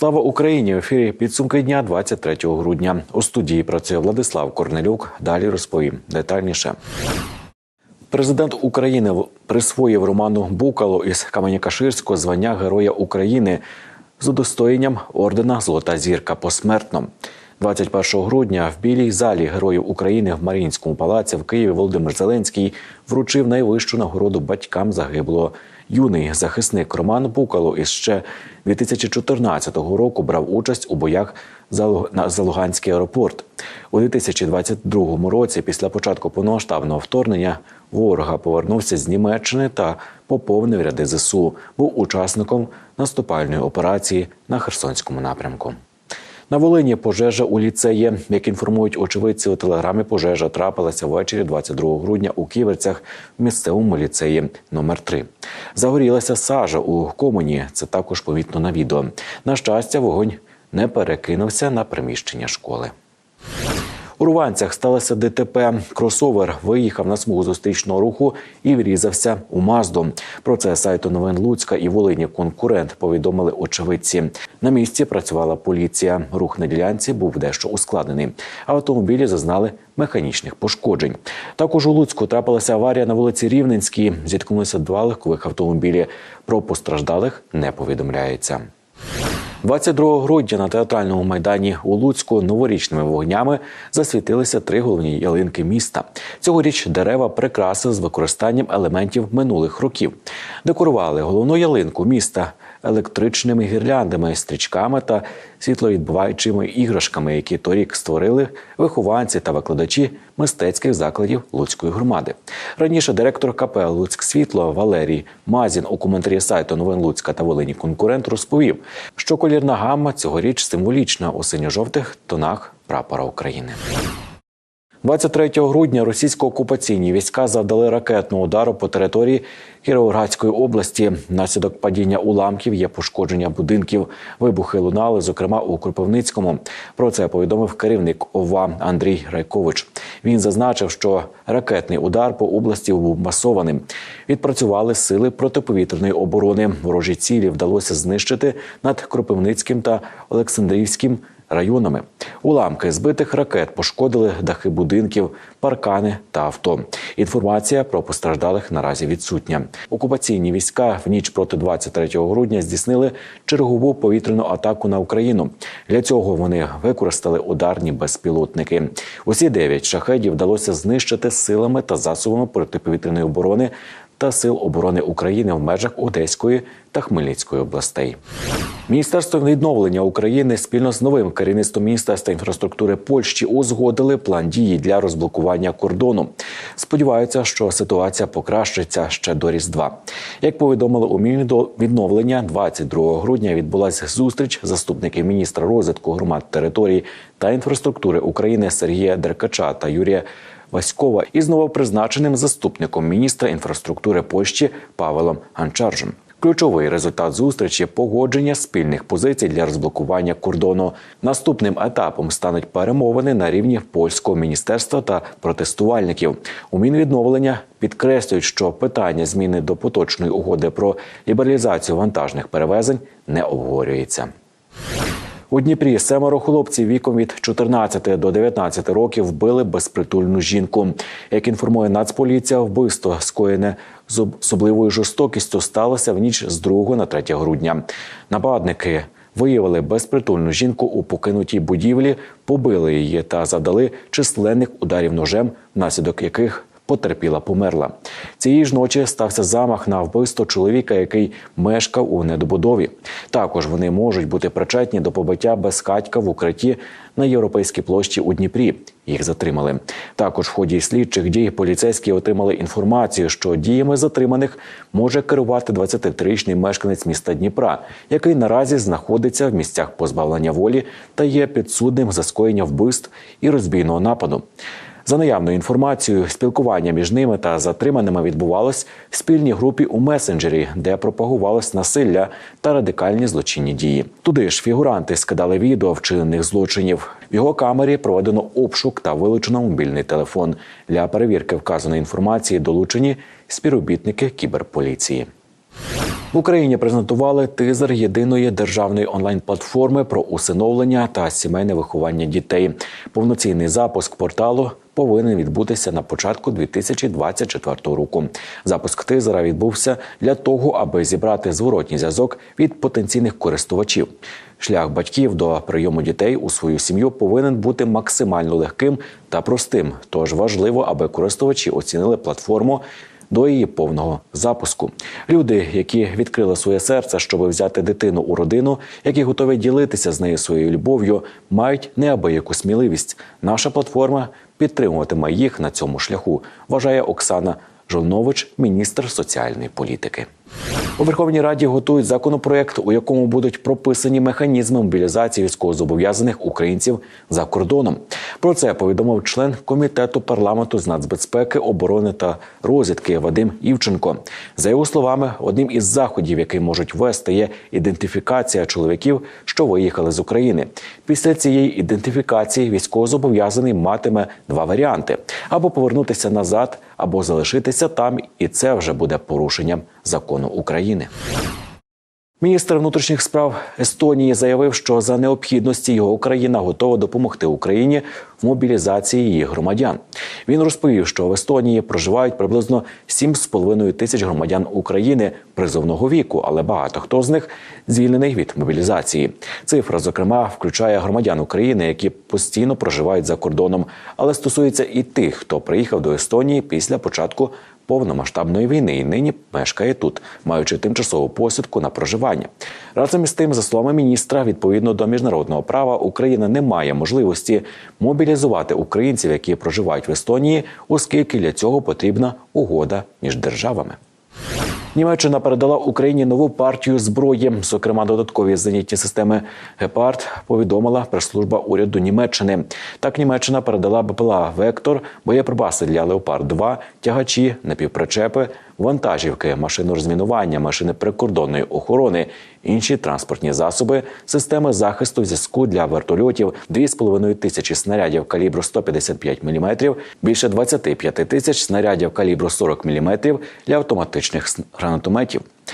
Слава Україні! В ефірі підсумки дня 23 грудня. У студії працює Владислав Корнелюк. Далі розповім детальніше. Президент України присвоїв Роману Букалу із Каменя-Каширського звання Героя України з удостоєнням ордена Золота зірка посмертно. 21 грудня в білій залі Героїв України в Маріїнському палаці в Києві Володимир Зеленський вручив найвищу нагороду батькам загиблого. Юний захисник Роман Букало із ще 2014 року брав участь у боях за Луганський аеропорт у 2022 році. Після початку повномасштабного вторгнення ворога повернувся з Німеччини та поповнив ряди зсу. Був учасником наступальної операції на Херсонському напрямку. На Волині пожежа у ліцеї. Як інформують очевидці у телеграмі, пожежа трапилася ввечері 22 грудня у Ківерцях в місцевому ліцеї номер 3 Загорілася сажа у комуні. Це також помітно на відео. На щастя, вогонь не перекинувся на приміщення школи. У Руванцях сталося ДТП. Кросовер виїхав на смугу зустрічного руху і врізався у Мазду. Про це сайту новин Луцька і Волині конкурент повідомили очевидці. На місці працювала поліція. Рух на ділянці був дещо ускладнений. Автомобілі зазнали механічних пошкоджень. Також у Луцьку трапилася аварія на вулиці Рівненській. Зіткнулися два легкових автомобілі. Про постраждалих не повідомляється. 22 грудня на театральному майдані у Луцьку новорічними вогнями засвітилися три головні ялинки міста. Цьогоріч дерева прикраси з використанням елементів минулих років. Декорували головну ялинку міста електричними гірляндами, стрічками та світловідбиваючими іграшками, які торік створили вихованці та викладачі мистецьких закладів Луцької громади. Раніше директор КП Луцьк світло Валерій Мазін у коментарі сайту новин Луцька та Волині конкурент розповів, що колірна гамма цьогоріч символічна у синьо-жовтих тонах прапора України. 23 грудня російсько-окупаційні війська завдали ракетного удару по території Кіровоградської області. Наслідок падіння уламків є пошкодження будинків. Вибухи лунали, зокрема у Кропивницькому. Про це повідомив керівник ОВА Андрій Райкович. Він зазначив, що ракетний удар по області був масованим. Відпрацювали сили протиповітряної оборони. Ворожі цілі вдалося знищити над Кропивницьким та Олександрівським районами. Уламки збитих ракет пошкодили дахи будинків, паркани та авто. Інформація про постраждалих наразі відсутня. Окупаційні війська в ніч проти 23 грудня здійснили чергову повітряну атаку на Україну. Для цього вони використали ударні безпілотники. Усі дев'ять шахедів вдалося знищити силами та засобами протиповітряної оборони та сил оборони України в межах Одеської та Хмельницької областей. Міністерство відновлення України спільно з новим керівництвом міністерства інфраструктури Польщі узгодили план дії для розблокування кордону. Сподіваються, що ситуація покращиться ще до різдва. Як повідомили у відновлення, 22 грудня відбулася зустріч заступників міністра розвитку громад території та інфраструктури України Сергія Деркача та Юрія. Васькова із новопризначеним заступником міністра інфраструктури Польщі Павелом Ганчаржем. Ключовий результат зустрічі погодження спільних позицій для розблокування кордону. Наступним етапом стануть перемовини на рівні польського міністерства та протестувальників. У Мінвідновлення підкреслюють, що питання зміни до поточної угоди про лібералізацію вантажних перевезень не обговорюється. У Дніпрі семеро хлопців віком від 14 до 19 років вбили безпритульну жінку. Як інформує Нацполіція, вбивство скоєне з особливою жорстокістю сталося в ніч з 2 на 3 грудня. Нападники виявили безпритульну жінку у покинутій будівлі, побили її та завдали численних ударів ножем, внаслідок яких потерпіла, померла. Цієї ж ночі стався замах на вбивство чоловіка, який мешкав у недобудові. Також вони можуть бути причетні до побиття безхатька в укритті на європейській площі у Дніпрі. Їх затримали. Також в ході слідчих дій поліцейські отримали інформацію, що діями затриманих може керувати 23-річний мешканець міста Дніпра, який наразі знаходиться в місцях позбавлення волі та є підсудним за скоєння вбивств і розбійного нападу. За наявною інформацією, спілкування між ними та затриманими відбувалось в спільній групі у месенджері, де пропагувалось насилля та радикальні злочинні дії. Туди ж фігуранти скидали відео вчинених злочинів. В його камері проведено обшук та вилучено мобільний телефон. Для перевірки вказаної інформації долучені співробітники кіберполіції. В Україні презентували тизер єдиної державної онлайн-платформи про усиновлення та сімейне виховання дітей. Повноцінний запуск порталу повинен відбутися на початку 2024 року. Запуск тизера відбувся для того, аби зібрати зворотній зв'язок від потенційних користувачів. Шлях батьків до прийому дітей у свою сім'ю повинен бути максимально легким та простим. Тож важливо, аби користувачі оцінили платформу до її повного запуску. Люди, які відкрили своє серце, щоб взяти дитину у родину, які готові ділитися з нею своєю любов'ю, мають неабияку сміливість. Наша платформа підтримуватиме їх на цьому шляху, вважає Оксана Жолнович, міністр соціальної політики. У Верховній Раді готують законопроект, у якому будуть прописані механізми мобілізації військовозобов'язаних українців за кордоном. Про це повідомив член комітету парламенту з нацбезпеки, оборони та розвідки Вадим Івченко. За його словами, одним із заходів, який можуть вести, є ідентифікація чоловіків, що виїхали з України. Після цієї ідентифікації військовозобов'язаний матиме два варіанти: або повернутися назад, або залишитися там, і це вже буде порушенням закону України. Міністр внутрішніх справ Естонії заявив, що за необхідності його країна готова допомогти Україні в мобілізації її громадян. Він розповів, що в Естонії проживають приблизно 7,5 тисяч громадян України призовного віку, але багато хто з них звільнений від мобілізації. Цифра, зокрема, включає громадян України, які постійно проживають за кордоном, але стосується і тих, хто приїхав до Естонії після початку повномасштабної війни і нині мешкає тут, маючи тимчасову посвідку на проживання. Разом із тим, за словами міністра, відповідно до міжнародного права, Україна не має можливості мобілізувати українців, які проживають в Естонії, оскільки для цього потрібна угода між державами. Німеччина передала Україні нову партію зброї, зокрема додаткові зенітні системи Гепард. Повідомила прес-служба уряду Німеччини. Так Німеччина передала БПЛА Вектор, боєприпаси для Леопард 2 тягачі, напівпричепи, вантажівки, машину розмінування, машини прикордонної охорони, інші транспортні засоби, системи захисту зв'язку для вертольотів, 2,5 тисячі снарядів калібру 155 мм, більше 25 тисяч снарядів калібру 40 мм для автоматичних гранатометів.